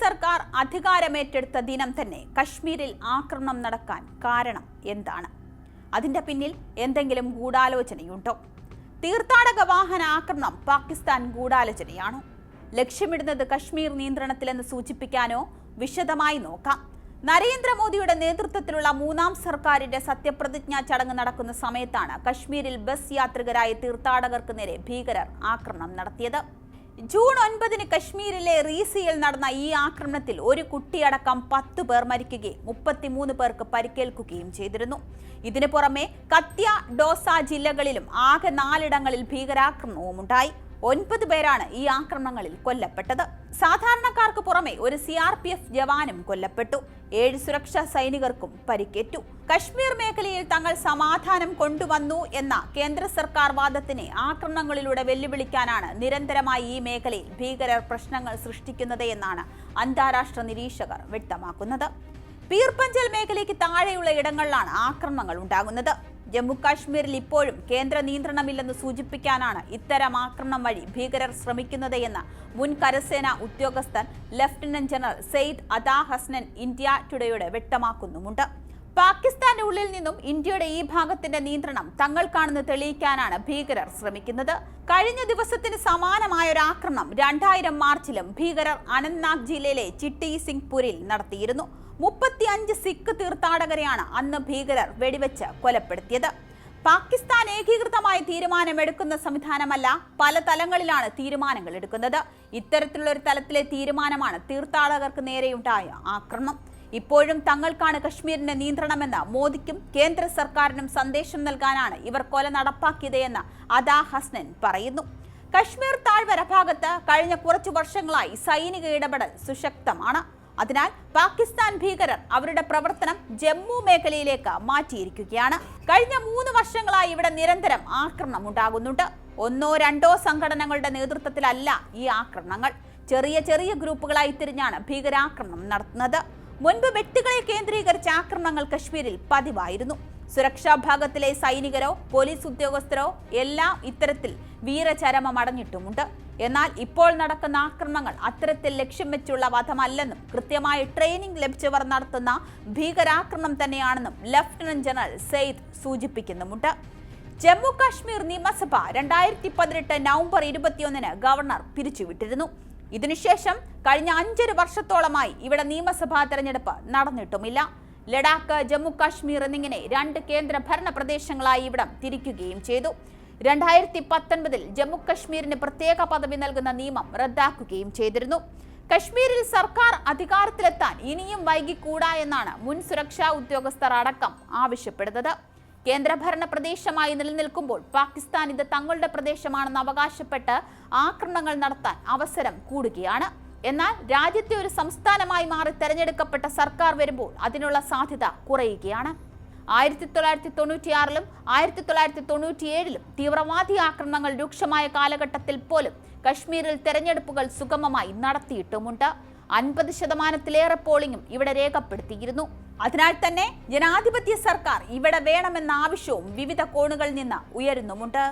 സർക്കാർ അധികാരമേറ്റെടുത്ത ദിനം തന്നെ കശ്മീരിൽ ആക്രമണം നടക്കാൻ കാരണം എന്താണ്? അതിന്റെ പിന്നിൽ എന്തെങ്കിലും ഗൂഢാലോചനയുണ്ടോ? തീർത്ഥാടക വാഹന ആക്രമണം പാകിസ്ഥാൻ ഗൂഢാലോചനയാണോ? ലക്ഷ്യമിടുന്നത് കശ്മീർ നിയന്ത്രണത്തിലെന്ന് സൂചിപ്പിക്കാനോ വിശദമായി നോക്കാം. നരേന്ദ്രമോദിയുടെ നേതൃത്വത്തിലുള്ള മൂന്നാം സർക്കാരിന്റെ സത്യപ്രതിജ്ഞാ ചടങ്ങ് നടക്കുന്ന സമയത്താണ് കശ്മീരിൽ ബസ് യാത്രികരായ തീർത്ഥാടകർക്ക് നേരെ ഭീകരർ ആക്രമണം നടത്തിയത്. ജൂൺ ഒൻപതിന് കശ്മീരിലെ റീസിയിൽ നടന്ന ഈ ആക്രമണത്തിൽ ഒരു കുട്ടിയടക്കം പത്ത് പേർ മരിക്കുകയും മുപ്പത്തിമൂന്ന് പേർക്ക് പരിക്കേൽക്കുകയും ചെയ്തിരുന്നു. ഇതിനു പുറമെ കത്യ ഡോസ ജില്ലകളിലും ആകെ നാലിടങ്ങളിൽ ഭീകരാക്രമണവും ഉണ്ടായി ഒൻപത് പേരാണ് ഈ ആക്രമണങ്ങളിൽ കൊല്ലപ്പെട്ടത്. സാധാരണക്കാർക്ക് പുറമെ ഒരു സി ആർ പി എഫ് ജവാനും കൊല്ലപ്പെട്ടു. ഏഴ് സുരക്ഷാ സൈനികർക്കും പരിക്കേറ്റു. കശ്മീർ മേഖലയിൽ തങ്ങൾ സമാധാനം കൊണ്ടുവന്നു എന്ന കേന്ദ്ര സർക്കാർ വാദത്തിനെ ആക്രമണങ്ങളിലൂടെ വെല്ലുവിളിക്കാനാണ് നിരന്തരമായി ഈ മേഖലയിൽ ഭീകരർ പ്രശ്നങ്ങൾ സൃഷ്ടിക്കുന്നത് എന്നാണ് അന്താരാഷ്ട്ര നിരീക്ഷകർ വ്യക്തമാക്കുന്നത്. പീർപഞ്ചൽ മേഖലയ്ക്ക് താഴെയുള്ള ഇടങ്ങളിലാണ് ആക്രമണങ്ങൾ ഉണ്ടാകുന്നത്. ജമ്മു കാശ്മീരിൽ ഇപ്പോഴും കേന്ദ്ര നിയന്ത്രണമില്ലെന്ന് സൂചിപ്പിക്കാനാണ് ഇത്തരം ആക്രമണം വഴി ഭീകരർ ശ്രമിക്കുന്നത് എന്ന് മുൻ കരസേന ഉദ്യോഗസ്ഥൻ lieutenant general Syed Ata Hasnain India ടുഡേയുടെ വ്യക്തമാക്കുന്നുമുണ്ട്. പാകിസ്ഥാന്റെ ഉള്ളിൽ നിന്നും ഇന്ത്യയുടെ ഈ ഭാഗത്തിന്റെ നിയന്ത്രണം തങ്ങൾക്കാണെന്ന് തെളിയിക്കാനാണ് ഭീകരർ ശ്രമിക്കുന്നത്. കഴിഞ്ഞ ദിവസത്തിന് സമാനമായ ഒരു ആക്രമണം രണ്ടായിരം മാർച്ചിലും ഭീകരർ അനന്ത്നാഗ് ജില്ലയിലെ ചിട്ടി സിംഗ്പൂരിൽ നടത്തിയിരുന്നു. മുപ്പത്തിയഞ്ച് സിഖ് തീർത്ഥാടകരെയാണ് അന്ന് ഭീകരർ വെടിവെച്ച് കൊലപ്പെടുത്തിയത്. പാകിസ്ഥാൻ ഏകീകൃതമായ തീരുമാനമെടുക്കുന്ന സംവിധാനമല്ല പല തലങ്ങളിലാണ് തീരുമാനങ്ങൾ എടുക്കുന്നത്. ഇത്തരത്തിലുള്ള ഒരു തലത്തിലെ തീരുമാനമാണ് തീർത്ഥാടകർക്ക് നേരെയുണ്ടായ ആക്രമണം ഇപ്പോഴും തങ്ങൾക്കാണ് കശ്മീരിന്റെ നിയന്ത്രണമെന്ന് മോദിക്കും കേന്ദ്ര സർക്കാരിനും സന്ദേശം നൽകാനാണ് ഇവർ കൊല നടപ്പാക്കിയതെന്ന് അദാ ഹസ്നൻ പറയുന്നു. കശ്മീർ താഴ്വര ഭാഗത്ത് കഴിഞ്ഞ കുറച്ചു വർഷങ്ങളായി സൈനിക ഇടപെടൽ സുശക്തമാണ്. അതിനാൽ പാകിസ്ഥാൻ ഭീകരർ അവരുടെ പ്രവർത്തനം ജമ്മു മേഖലയിലേക്ക് മാറ്റിയിരിക്കുകയാണ്. കഴിഞ്ഞ മൂന്ന് വർഷങ്ങളായി ഇവിടെ നിരന്തരം ആക്രമണം ഉണ്ടാകുന്നുണ്ട്. ഒന്നോ രണ്ടോ സംഘടനകളുടെ നേതൃത്വത്തിലല്ല ഈ ആക്രമണങ്ങൾ. ചെറിയ ചെറിയ ഗ്രൂപ്പുകളായി തിരിഞ്ഞാണ് ഭീകരാക്രമണം നടത്തുന്നത്. മുൻപ് വ്യക്തികളെ കേന്ദ്രീകരിച്ച ആക്രമണങ്ങൾ കശ്മീരിൽ പതിവായിരുന്നു. സുരക്ഷാ ഭാഗത്തിലെ സൈനികരോ പോലീസ് ഉദ്യോഗസ്ഥരോ എല്ലാം ഇത്തരത്തിൽ വീരചരമം അടഞ്ഞിട്ടുമുണ്ട്. എന്നാൽ ഇപ്പോൾ നടക്കുന്ന ആക്രമണങ്ങൾ അത്തരത്തിൽ ലക്ഷ്യം വെച്ചുള്ള വധമല്ലെന്നും കൃത്യമായ ട്രെയിനിംഗ് ലഭിച്ചവർ നടത്തുന്ന ഭീകരാക്രമണം തന്നെയാണെന്നും ലഫ്റ്റനന്റ് ജനറൽ സെയ്ദ് സൂചിപ്പിക്കുന്നുമുണ്ട്. ജമ്മു കാശ്മീർ നിയമസഭ രണ്ടായിരത്തി പതിനെട്ട് നവംബർ ഇരുപത്തിയൊന്നിന് ഗവർണർ പിരിച്ചുവിട്ടിരുന്നു. ഇതിനുശേഷം കഴിഞ്ഞ അഞ്ചര വർഷത്തോളമായി ഇവിടെ നിയമസഭാ തെരഞ്ഞെടുപ്പ് നടന്നിട്ടുമില്ല. ലഡാക്ക് ജമ്മു കാശ്മീർ എന്നിങ്ങനെ രണ്ട് കേന്ദ്ര ഭരണ പ്രദേശങ്ങളായി ഇവിടം തിരിക്കുകയും ചെയ്തു. രണ്ടായിരത്തി പത്തൊൻപതിൽ ജമ്മു കശ്മീരിന് പ്രത്യേക പദവി നൽകുന്ന നിയമം റദ്ദാക്കുകയും ചെയ്തിരുന്നു. കശ്മീരിൽ സർക്കാർ അധികാരത്തിലെത്താൻ ഇനിയും വൈകിക്കൂടാ എന്നാണ് മുൻ സുരക്ഷാ ഉദ്യോഗസ്ഥർ അടക്കം ആവശ്യപ്പെടുന്നത്. കേന്ദ്രഭരണ പ്രദേശമായി നിലനിൽക്കുമ്പോൾ പാകിസ്ഥാൻ ഇത് തങ്ങളുടെ പ്രദേശമാണെന്ന് അവകാശപ്പെട്ട് ആക്രമണങ്ങൾ നടത്താൻ അവസരം കൂടുകയാണ്. എന്നാൽ രാജ്യത്തെ ഒരു സംസ്ഥാനമായി മാറി തെരഞ്ഞെടുക്കപ്പെട്ട സർക്കാർ വരുമ്പോൾ അതിനുള്ള സാധ്യത കുറയുകയാണ്. ആയിരത്തി തൊള്ളായിരത്തി തൊണ്ണൂറ്റിയാറിലും ആയിരത്തി തൊള്ളായിരത്തി തൊണ്ണൂറ്റിയേഴിലും തീവ്രവാദി ആക്രമണങ്ങൾ രൂക്ഷമായ കാലഘട്ടത്തിൽ പോലും കശ്മീരിൽ തെരഞ്ഞെടുപ്പുകൾ സുഗമമായി നടത്തിയിട്ടുമുണ്ട്. അൻപത് ശതമാനത്തിലേറെ പോളിംഗും ഇവിടെ രേഖപ്പെടുത്തിയിരുന്നു. അതിനാൽ തന്നെ ജനാധിപത്യ സർക്കാർ ഇവിടെ വേണമെന്ന ആവശ്യവും വിവിധ കോണുകളിൽ നിന്ന് ഉയരുന്നുമുണ്ട്.